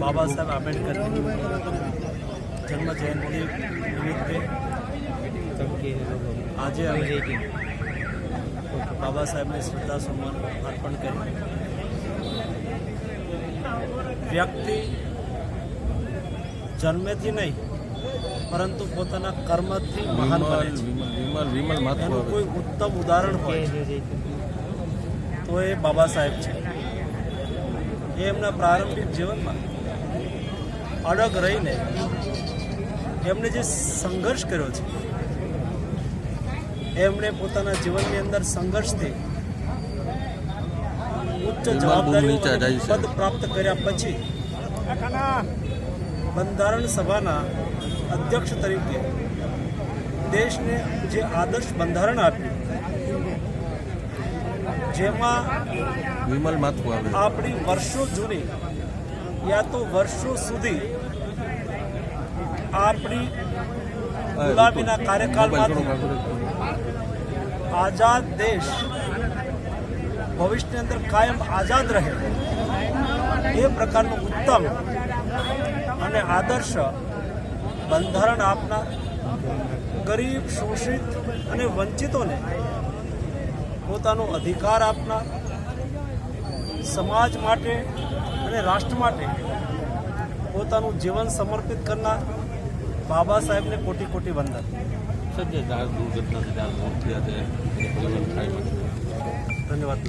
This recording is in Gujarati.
બાબા સાહેબ આંબેડકરની જન્મ જયંતિ નિમિત્તે આજે અમે બાબા સાહેબને શ્રદ્ધા સુમન અર્પણ કરી વ્યક્તિ જન્મેથી નહીં પરંતુ પોતાના કર્મથી મહાન બને છે વિમલ વિમલ માથું એનું કોઈ ઉત્તમ ઉદાહરણ હોય તો એ બાબા સાહેબ છે એ એમના પ્રારંભિક જીવનમાં અડગ રહીને એમણે જે સંઘર્ષ કર્યો છે એમણે પોતાના જીવનની અંદર સંઘર્ષથી ઉચ્ચ જવાબદારી પદ પ્રાપ્ત કર્યા પછી બંધારણ સભાના અધ્યક્ષ તરીકે દેશને જે આદર્શ બંધારણ આપ્યું જેમાં વિમલ માથું આવે. આપણી વર્ષો જૂની યા તો વર્ષો સુધી આપણી ગુલામીના કાર્યકાળમાંથી આઝાદ દેશ ભવિષ્યની અંદર કાયમ આઝાદ રહે એ પ્રકારનું ઉત્તમ અને આદર્શ બંધારણ આપનાર ગરીબ શોષિત અને વંચિતોને પોતાનો અધિકાર આપનાર સમાજ માટે અને રાષ્ટ્ર માટે પોતાનું જીવન સમર્પિત કરનાર બાબા સાહેબને કોટી કોટી વંદન. ધન્યવાદ.